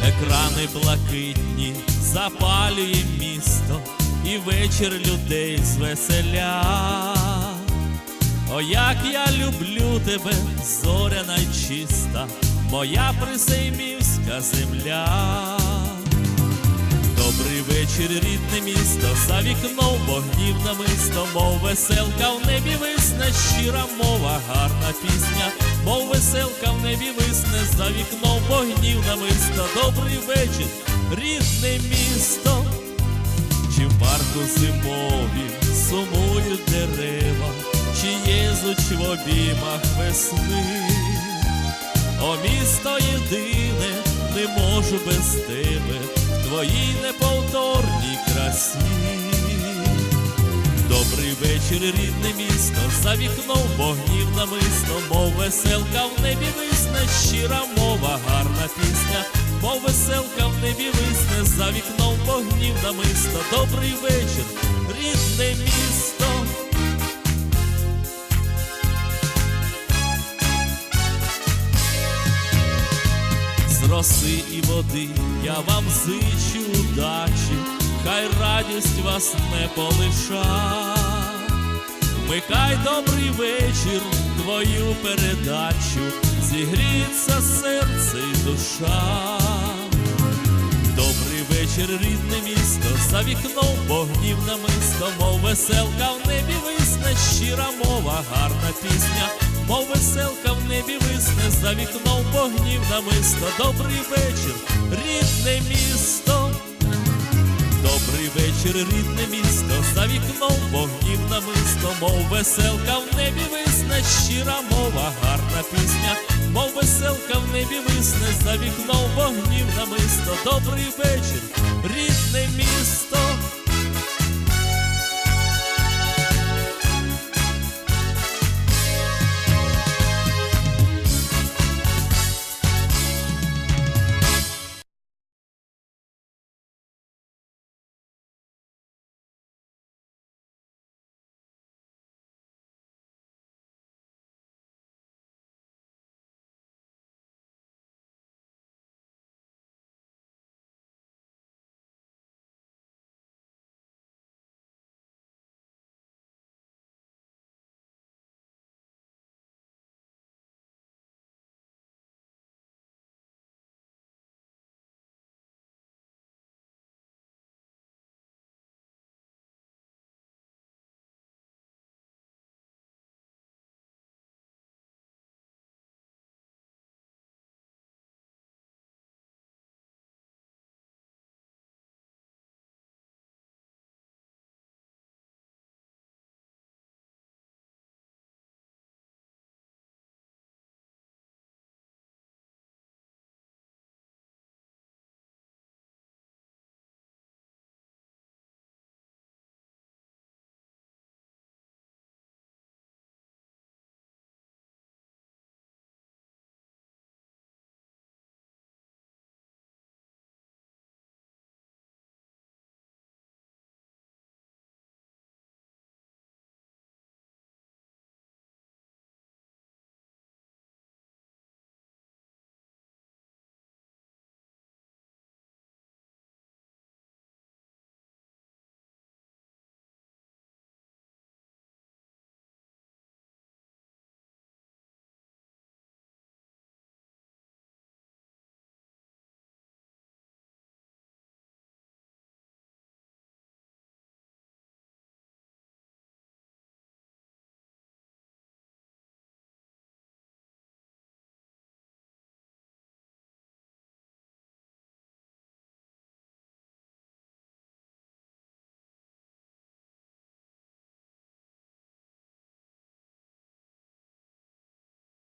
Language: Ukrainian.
Стани блакитні, запалює місто, і вечір людей звеселя. О, як я люблю тебе, зоря найчиста, моя присеймівська земля. Вечір, рідне місто, за вікном вогнів намисто, мов веселка в небі висне, щира мова, гарна пісня, мов веселка в небі висне, за вікном вогнів намисто, добрий вечір, рідне місто, чи в парку зимові сумують дерева, чи єзуть в обіймах весни. О, місто єдине, не можу без тебе в твоїй неповторній красі. Добрий вечір, рідне місто, за вікном вогнів намисто, мов веселка в небі висне, щира мова, гарна пісня, мов веселка в небі висне, за вікном вогнів намисто. Добрий вечір, рідне місто. Роси і води я вам зичу удачі, хай радість вас не полиша. Вмикай добрий вечір, твою передачу, зігріться серце і душа. Вечір, рідне місто, за вікном вогнів намисто, мов веселка в небі висне, щира мова, гарна пісня, мов веселка в небі висне, за вікном вогнів намисто. Добрий вечір, рідне місто. Добрий вечір, рідне місто, за вікном вогнів намисто, мов веселка в небі висне, щира мова, гарна пісня, мов веселка в небі висне, за вікном вогнів намисто. Добрий вечір, рідне місто.